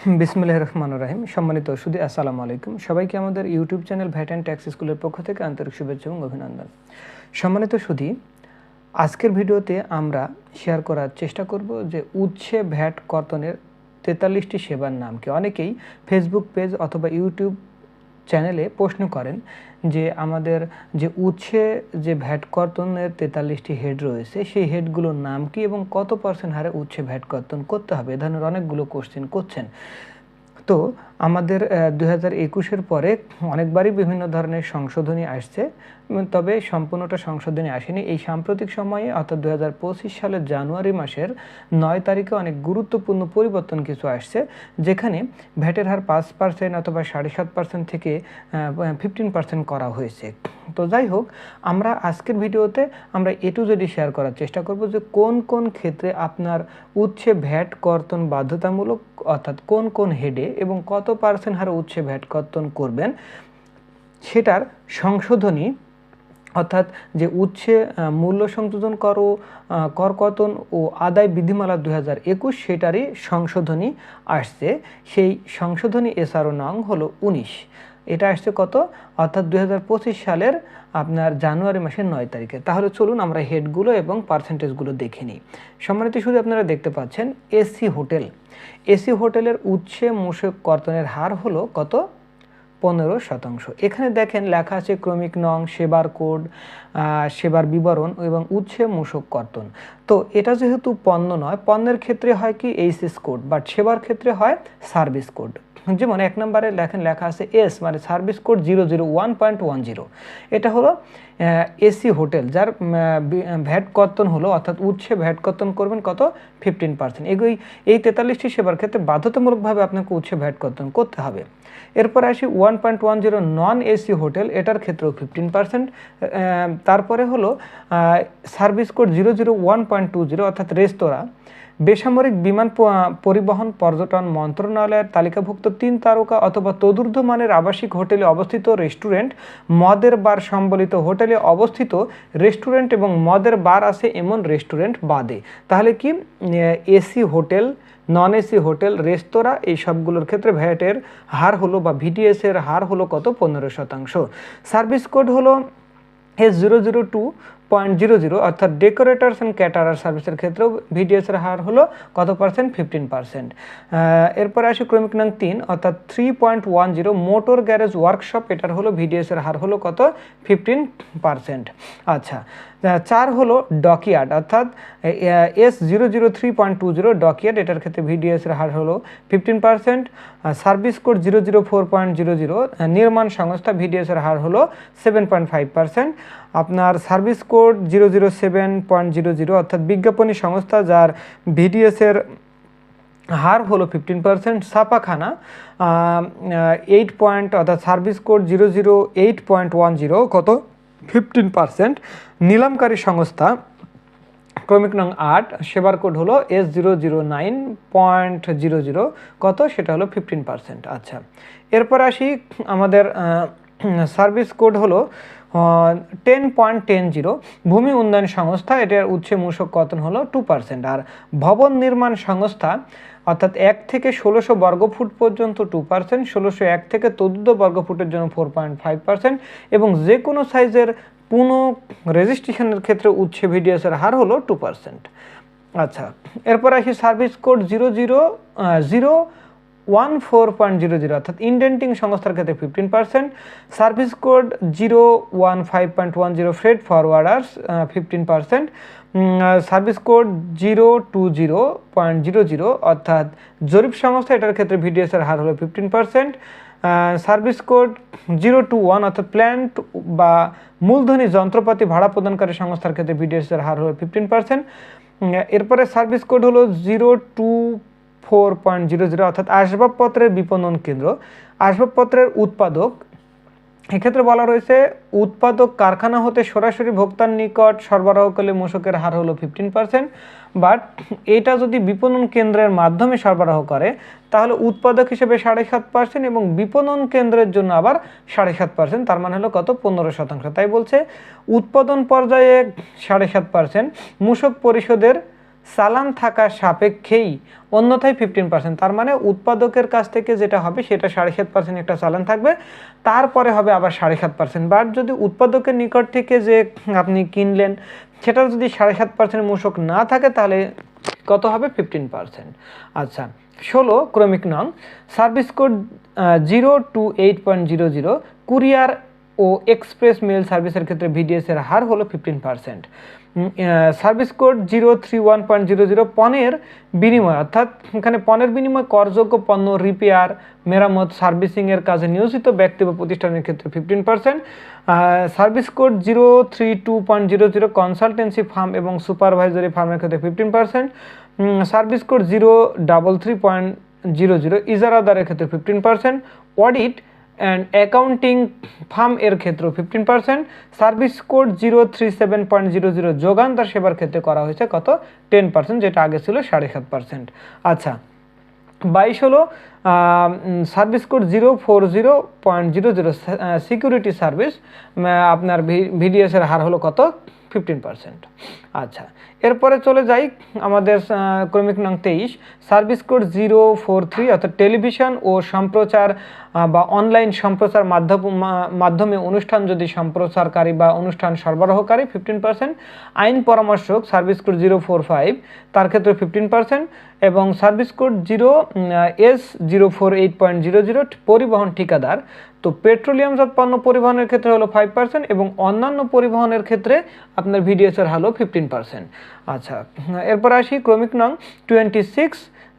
বিসমুল্লাহ রহমান রাহিম। সম্মানিত সুদি আসসালামু আলাইকুম। সবাইকে আমাদের YouTube channel VAT and tax স্কুলের পক্ষ থেকে আন্তরিক শুভেচ্ছা এবং অভিনন্দন। সম্মানিত সুদি আজকের ভিডিওতে আমরা শেয়ার করার চেষ্টা করব যে উচ্ছে ভ্যাট কর্তনের তেতাল্লিশটি সেবার নাম কি অনেকেই ফেসবুক পেজ অথবা ইউটিউব চ্যানেলে প্রশ্ন করেন যে আমাদের যে উচ্ছে যে ভ্যাট কর্তনের তেতাল্লিশটি হেড রয়েছে, সেই হেডগুলোর নাম কি এবং কত পার্সেন্ট হারে উচ্ছে ভ্যাট কর্তন করতে হবে? এ ধরনের অনেকগুলো কোশ্চেন করছেন। তো আমাদের দু হাজার একুশের পরে অনেকবারই বিভিন্ন ধরনের সংশোধনী আসছে। তবে সম্পূর্ণটা সংশোধনী আসেনি। এই সাম্প্রতিক সময়ে, অর্থাৎ দু হাজার পঁচিশ সালের জানুয়ারি মাসের নয় তারিখে অনেক গুরুত্বপূর্ণ পরিবর্তন কিছু আসছে, যেখানে ভ্যাটের হার পাঁচ পার্সেন্ট অথবা সাড়ে সাত পার্সেন্ট থেকে ফিফটিন পার্সেন্ট করা হয়েছে। তো যাই হোক, আমরা আজকের ভিডিওতে আমরা এ টু জেডি শেয়ার করার চেষ্টা করব যে কোন কোন ক্ষেত্রে আপনার উচ্ছে ভ্যাট কর্তন বাধ্যতামূলক, অর্থাৎ কোন কোন হেডে এবং কত পার্সেন্ট হারে উচ্ছে ভ্যাট কর্তন করবেন, সেটার সংশোধনী অর্থাৎ যে উচ্ছে মূল্য সংযোজন কর ও, আহ, কর কর্তন ও আদায় বিধিমালা দুই হাজার একুশ সেটারই সংশোধনী আসছে। সেই সংশোধনী এসআরও নং হলো উনিশ। এটা আসছে কত? অর্থাৎ দু হাজার পঁচিশ সালের আপনার জানুয়ারি মাসের নয় তারিখে। তাহলে চলুন আমরা হেডগুলো এবং পার্সেন্টেজগুলো দেখে নিই। সম্মানিত শুধু আপনারা দেখতে পাচ্ছেন এসি হোটেল। এসি হোটেলের উচ্ছে মূসক কর্তনের হার হলো কত? পনেরো শতাংশ। এখানে দেখেন লেখা আছে ক্রমিক নং, সেবার কোড সেবার বিবরণ এবং উচ্ছে মূসক কর্তন। তো এটা যেহেতু পণ্য নয়, পণ্যের ক্ষেত্রে হয় কি এইচএস কোড বাট সেবার ক্ষেত্রে হয় সার্ভিস কোড। যেমন এক নম্বরে লেখেন লেখা আছে এস মানে service code zero zero one point one zero. এটা হলো এসি হোটেল, যার ভ্যাট কর্তন হলো, অর্থাৎ উচ্ছে ভ্যাট কর্তন করবেন কত? Fifteen percent. এগুই, এই তেতাল্লিশটি সেবার ক্ষেত্রে বাধ্যতামূলকভাবে আপনাকে উচ্ছে ভ্যাট কর্তন করতে হবে। এরপরে আসি one point one zero non AC hotel এটার ক্ষেত্রেও ফিফটিন পার্সেন্ট তারপরে হলো service code zero zero one point two zero অর্থাৎ রেস্তোরাঁ বেসামরিক বিমান পরিবহন পর্যটন মন্ত্রণালয়ের তালিকাভুক্ত তিন তারকা অথবা তদূর্ধ্ব মানের আবাসিক হোটেলে অবস্থিত রেস্টুরেন্ট মদের বার সম্বলিত হোটেলে অবস্থিত রেস্টুরেন্ট এবং মদের বার আছে এমন রেস্টুরেন্ট বাদে। তাহলে কি AC hotel non AC hotel রেস্তোরাঁ এই সবগুলোর ক্ষেত্রে ভ্যাটের হার হলো বা ভিডিএস এর হার হলো কত? পনেরো শতাংশ। সার্ভিস কোড হলো S zero zero two point zero zero অর্থাৎ ডেকোরেটার্স অ্যান্ড ক্যাটারার সার্ভিসের ক্ষেত্রেও ভিডিএস এর হার হলো কত পার্সেন্ট ফিফটিন পার্সেন্ট এরপরে আসি ক্রমিক নং তিন, অর্থাৎ three point one zero motor garage workshop এটার হলো ভিডিএস এর হার হলো কত? ফিফটিন পার্সেন্ট আচ্ছা চার হলো ডকিয়ার্ড অর্থাৎ S zero zero three point two zero dockyard এটার ক্ষেত্রে ভিডিএস এর হার হলো fifteen percent service code zero zero four point zero zero নির্মাণ সংস্থা ভিডিএস এর হার হলো সেভেন পয়েন্ট ফাইভ পার্সেন্ট আপনার service code zero zero seven point zero zero অর্থাৎ বিজ্ঞাপনী সংস্থা যার ভিডিএসের হার হলো ফিফটিন পার্সেন্ট ছাপাখানা এইট পয়েন্ট অর্থাৎ service code zero zero eight point one zero কত? ফিফটিন পার্সেন্ট নিলামকারী সংস্থা, ক্রমিক নং আট, সেবার কোড হলো S zero zero nine point zero zero কত? সেটা হলো ফিফটিন পার্সেন্ট আচ্ছা এরপর আসি আমাদের সার্ভিস কোড হলো টেন পয়েন্ট টেন জিরো ভূমি উন্নয়ন সংস্থা, এটার উচ্ছে মূসক কতন হলো? টু পার্সেন্ট আর ভবন নির্মাণ সংস্থা, অর্থাৎ এক থেকে ষোলোশো বর্গফুট পর্যন্ত টু পার্সেন্ট ষোলোশো এক থেকে চোদ্দ বর্গফুটের জন্য ফোর পয়েন্ট ফাইভ পার্সেন্ট এবং যে কোনো সাইজের পুনঃ রেজিস্ট্রেশনের ক্ষেত্রে উচ্ছে ভিডিএসের হার হলো টু পার্সেন্ট আচ্ছা এরপর আসি service code zero zero zero one four point zero zero অর্থাৎ ইন্ডেন্টিং সংস্থার ক্ষেত্রে fifteen percent service code zero one five point one zero freight forwarders fifteen percent service code zero two zero point zero zero অর্থাৎ জরিপ সংস্থা এটার ক্ষেত্রে ভিডিএসের হার হলো fifteen percent service code zero two one অর্থাৎ প্ল্যান্ট বা মূলধনী যন্ত্রপাতি ভাড়া প্রদানকারী সংস্থার ক্ষেত্রে ভিডিএসের হার হলো ফিফটিন পার্সেন্ট এরপরে সার্ভিস কোড হলো zero two four point zero zero অর্থাৎ আসবাবপত্রের বিপণন কেন্দ্র। আসবাবপত্রের উৎপাদক, এক্ষেত্রে বলা রয়েছে উৎপাদক কারখানা হতে সরাসরি ভোক্তার নিকট সরবরাহকালে মূসকের হার হলো ফিফটিন পার্সেন্ট বাট এটা যদি বিপণন কেন্দ্রের মাধ্যমে সরবরাহ করে, তাহলে উৎপাদক হিসেবে সাড়ে সাত পার্সেন্ট এবং বিপণন কেন্দ্রের জন্য আবার সাড়ে সাত পার্সেন্ট তার মানে হলো কত? পনেরো শতাংশ। তাই বলছে, উৎপাদন পর্যায়ে সাড়ে সাত পার্সেন্ট মূসক পরিশোধের চালান থাকা সাপেক্ষেই অন্যথায় ফিফটিন পার্সেন্ট তার মানে উৎপাদকের কাছ থেকে যেটা হবে সেটা সাড়ে সাত পার্সেন্ট একটা চালান থাকবে। তারপরে হবে আবার সাড়ে সাত পার্সেন্ট বাট যদি উৎপাদকের নিকট থেকে যে আপনি কিনলেন সেটার যদি সাড়ে সাত পার্সেন্ট মূসক না থাকে, তাহলে কত হবে? ফিফটিন পার্সেন্ট আচ্ছা ষোলো, ক্রমিক নং। Service code zero two eight point zero zero. Courier ও এক্সপ্রেস মেল সার্ভিসের ক্ষেত্রে ভিডিএসের হার হলো fifteen percent service code zero three one point zero zero পণের বিনিময়, অর্থাৎ এখানে পণের বিনিময় করযোগ্য পণ্য রিপেয়ার মেরামত সার্ভিসিংয়ের কাজে নিয়োজিত ব্যক্তি বা প্রতিষ্ঠানের ক্ষেত্রে fifteen percent service code zero three two point zero zero consultancy firm এবং সুপারভাইজারি ফার্মের ক্ষেত্রে fifteen percent service code zero double three point zero zero ইজারাদারের ক্ষেত্রে fifteen percent audit and accounting firm এর ক্ষেত্রেও fifteen percent service code zero three seven point zero zero যোগানদার সেবার ক্ষেত্রে করা হয়েছে কত? টেন পার্সেন্ট যেটা আগে ছিল সাড়ে সাত পার্সেন্ট আচ্ছা বাইশ হলো service code zero four zero point zero zero security service আপনার ভিডিএস এর হার হলো কত? ফিফটিন পার্সেন্ট আচ্ছা এরপরে চলে যাই আমাদের ক্রমিক নং তেইশ service code zero four three অর্থাৎ টেলিভিশন ও সম্প্রচার বা অনলাইন সম্প্রচার মাধ্যম মাধ্যমে অনুষ্ঠান যদি সম্প্রচারকারী বা অনুষ্ঠান সরবরাহকারী ফিফটিন পার্সেন্ট আইন পরামর্শক service code zero four five তার ক্ষেত্রে ফিফটিন পার্সেন্ট এবং service code zero S zero four eight point zero zero, পরিবহন ঠিকাদার। তো পেট্রোলিয়ামজাত পণ্য পরিবহনের ক্ষেত্রে হলো ফাইভ পার্সেন্ট এবং অন্যান্য পরিবহনের ক্ষেত্রে আপনার ভিডিএসের হলো ফিফটিন পার্সেন্ট আচ্ছা এরপর আসি ক্রমিক নং টোয়েন্টি সিক্স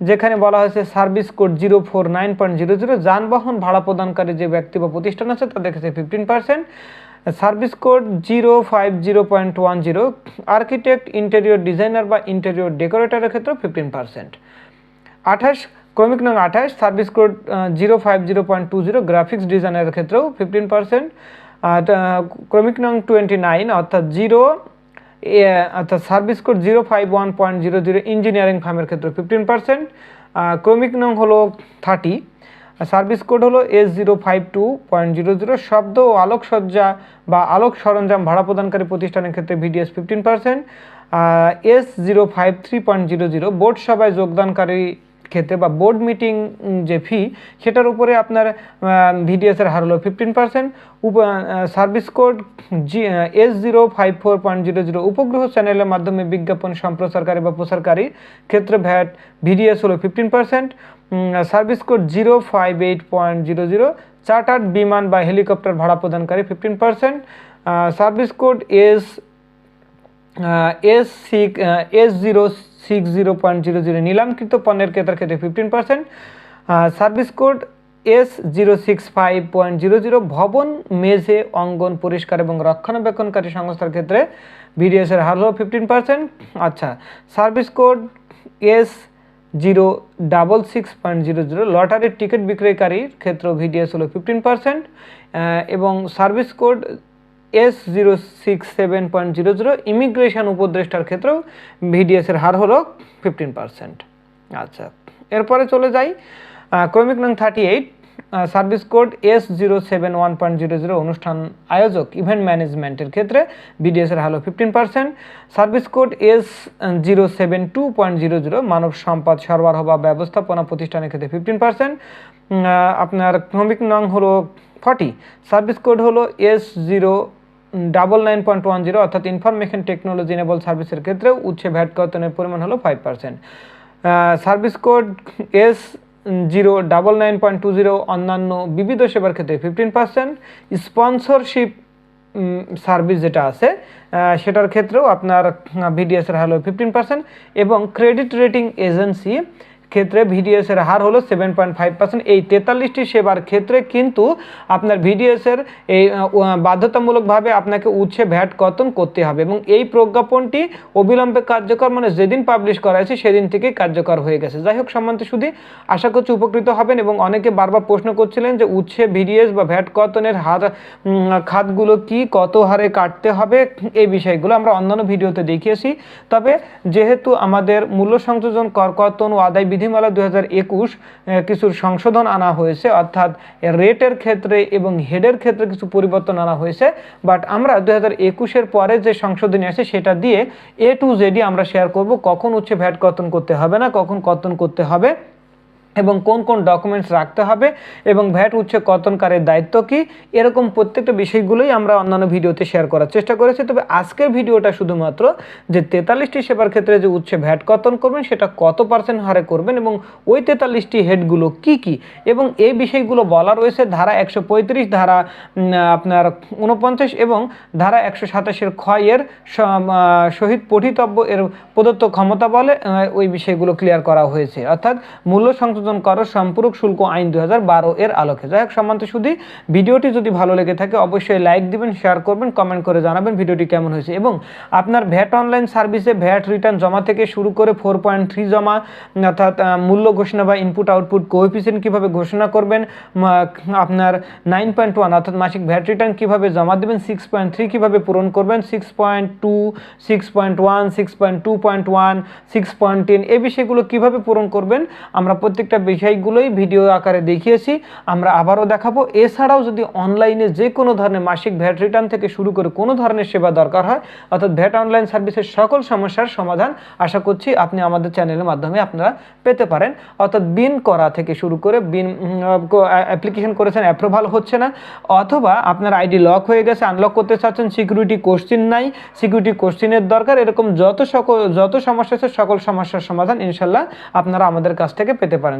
যেখানে বলা হয়েছে service code zero four nine point zero zero, যানবাহন ভাড়া প্রদানকারী যে ব্যক্তি বা প্রতিষ্ঠান আছে, তাদের কাছে fifteen percent service code zero five zero point one zero, architect, interior designer বা ইন্টেরিয়র ডেকোরেটরের ক্ষেত্রেও ফিফটিন পার্সেন্ট। আঠাশ, ক্রমিক নং আঠাশ, service code zero five zero point two zero, graphics ডিজাইনের ক্ষেত্রেও ফিফটিন পার্সেন্ট। ক্রমিক নং টোয়েন্টি নাইন, অর্থাৎ জিরো অর্থাৎ service code zero five one point zero zero, engineering ফার্মের ক্ষেত্রে ফিফটিন পার্সেন্ট। ক্রমিক নং হলো থার্টি সার্ভিস কোড হলো S zero five two point zero zero শব্দ ও আলোকসজ্জা বা আলোক সরঞ্জাম ভাড়া প্রদানকারী প্রতিষ্ঠানের ক্ষেত্রে VDS fifteen percent S zero five three point zero zero board সভায় যোগদানকারী ক্ষেত্রে বা বোর্ড মিটিং যে ফি সেটার উপরে আপনার ভিডিএসের হার হলো ফিফটিন পার্সেন্ট উপ service code G S zero five four point zero zero উপগ্রহ চ্যানেলের মাধ্যমে বিজ্ঞাপন সম্প্রচারকারী বা প্রচারকারী ক্ষেত্রে ভ্যাট ভিডিএস হলো fifteen percent service code zero five eight point zero zero chartered বিমান বা হেলিকপ্টার ভাড়া প্রদানকারী fifteen percent service code S S six S zero six zero point zero zero নিলামকৃত পণ্যের ক্রেতার ক্ষেত্রে fifteen percent service code S zero six five point zero zero ভবন মেঝে অঙ্গন পরিষ্কার এবং রক্ষণাবেক্ষণকারী সংস্থার ক্ষেত্রে ভিডিএসের হার হলো ফিফটিন পার্সেন্ট আচ্ছা service code S zero double six point zero zero লটারির টিকিট বিক্রয়কারীর ক্ষেত্রেও ভিডিএস হলো ফিফটিন পার্সেন্ট এবং service code S zero six seven point zero zero immigration উপদেষ্টার ক্ষেত্রেও ভিডিএসের হার হলো ফিফটিন পার্সেন্ট আচ্ছা এরপরে চলে যাই ক্রমিক নং thirty eight service code S zero seven one point zero zero অনুষ্ঠান আয়োজক ইভেন্ট ম্যানেজমেন্টের ক্ষেত্রে বিডিএসের হলো fifteen percent service code S zero seven two point zero zero মানব সম্পদ সরবরাহ বা ব্যবস্থাপনা প্রতিষ্ঠানের ক্ষেত্রে ফিফটিন পার্সেন্ট আপনার ক্রমিক নং হলো ফর্টি সার্ভিস কোড হলো S zero double nine point one zero অর্থাৎ ইনফরমেশন টেকনোলজি এনেবল সার্ভিসের ক্ষেত্রেও উচ্ছে ভ্যাট কর্তনের পরিমাণ হলো five percent service code S zero double nine point two zero অন্যান্য বিবিধ সেবার ক্ষেত্রে ফিফটিন পার্সেন্ট স্পন্সরশিপ সার্ভিস যেটা আছে সেটার ক্ষেত্রেও আপনার ভিডিএসের হলো ফিফটিন পার্সেন্ট এবং ক্রেডিট রেটিং এজেন্সি ক্ষেত্রে ভিডিএসের হার হলো সেভেন পয়েন্ট ফাইভ পার্সেন্ট এই তেতাল্লিশটি সেবার ক্ষেত্রে কিন্তু আপনার ভিডিএসের এই বাধ্যতামূলকভাবে আপনাকে উচ্ছে ভ্যাট কর্তন করতে হবে এবং এই প্রজ্ঞাপনটি অবিলম্বে কার্যকর মানে যেদিন পাবলিশ করা হয়েছে সেদিন থেকেই কার্যকর হয়ে গেছে। যাই হোক সম্মানিত শুধু আশা করছি উপকৃত হবেন এবং অনেকে বারবার প্রশ্ন করছিলেন যে উচ্ছে ভিডিএস বা ভ্যাট কর্তনের হার খাতগুলো কি, কত হারে কাটতে হবে, এই বিষয়গুলো আমরা অন্যান্য ভিডিওতে দেখিয়েছি। তবে যেহেতু আমাদের মূল্য সংযোজন কর কর্তন ও আদায় বিধিমালা দু হাজার একুশ কিছু সংশোধন আনা হয়েছে, অর্থাৎ রেটের ক্ষেত্রে এবং হেডের ক্ষেত্রে কিছু পরিবর্তন আনা হয়েছে। বাট আমরা দু হাজার একুশের পরে যে সংশোধনী আছে, সেটা দিয়ে এ টু জেডি আমরা শেয়ার করব, কখন হচ্ছে ভ্যাট কর্তন করতে হবে না, কখন কর্তন করতে হবে। এবং কোন কোন ডকুমেন্টস রাখতে হবে এবং ভ্যাট উচ্ছে কর্তনকারের দায়িত্ব কি, এরকম প্রত্যেকটা বিষয়গুলোই আমরা অন্যান্য ভিডিওতে শেয়ার করার চেষ্টা করেছি। তবে আজকের ভিডিওটা শুধুমাত্র যে তেতাল্লিশটি সেবার ক্ষেত্রে যে উচ্ছে ভ্যাট কর্তন করবেন, সেটা কত পার্সেন্ট হারে করবেন এবং ওই তেতাল্লিশটি হেডগুলো কি কি এবং এই বিষয়গুলো বলা রয়েছে ধারা একশো পঁয়ত্রিশ, ধারা আপনার উনপঞ্চাশ এবং ধারা একশো সাতাশের ক্ষয়ের সহিত পঠিতব্য এর প্রদত্ত ক্ষমতা বলে ওই বিষয়গুলো ক্লিয়ার করা হয়েছে। অর্থাৎ মূল্য সংশোধন করো সম্পূরক শুল্ক আইন দু হাজার বারো এর আলোকে। যাই হোক, সম্মান্ত শুধু ভিডিওটি যদি ভালো লেগে থাকে, অবশ্যই লাইক দিবেন, শেয়ার করবেন, কমেন্ট করে জানাবেন ভিডিওটি কেমন হয়েছে। এবং আপনার ভ্যাট অনলাইন সার্ভিসে ভ্যাট রিটার্ন জমা থেকে শুরু করে ফোর পয়েন্ট থ্রি জমা, অর্থাৎ মূল্য ঘোষণা বা ইনপুট আউটপুট কোএফিসিয়েন্ট কীভাবে ঘোষণা করবেন আপনার নাইন পয়েন্ট ওয়ান অর্থাৎ মাসিক ভ্যাট রিটার্ন কীভাবে জমা দেবেন সিক্স পয়েন্ট থ্রি কীভাবে পূরণ করবেন six point two six point one six point two point one six point ten এই বিষয়গুলো কীভাবে পূরণ করবেন, আমরা প্রত্যেকটা বিষয়গুলোই ভিডিও আকারে দেখিয়েছি, আমরা আবারও দেখাবো। এছাড়াও যদি অনলাইনে যে কোনো ধরনের মাসিক ভ্যাট রিটার্ন থেকে শুরু করে কোনো ধরনের সেবা দরকার হয়, অর্থাৎ ভ্যাট অনলাইন সার্ভিসের সকল সমস্যার সমাধান আশা করছি আপনি আমাদের চ্যানেলের মাধ্যমে আপনারা পেতে পারেন। অর্থাৎ বিন করা থেকে শুরু করে বিন অ্যাপ্লিকেশন করেছেন অ্যাপ্রুভাল হচ্ছে না, অথবা আপনার আইডি লক হয়ে গেছে আনলক করতে চাচ্ছেন সিকিউরিটি কোশ্চিন নাই সিকিউরিটি কোশ্চিনের দরকার, এরকম যত সকল, যত সমস্যা আছে, সকল সমস্যার সমাধান ইনশাল্লাহ আপনারা আমাদের কাছ থেকে পেতে পারেন।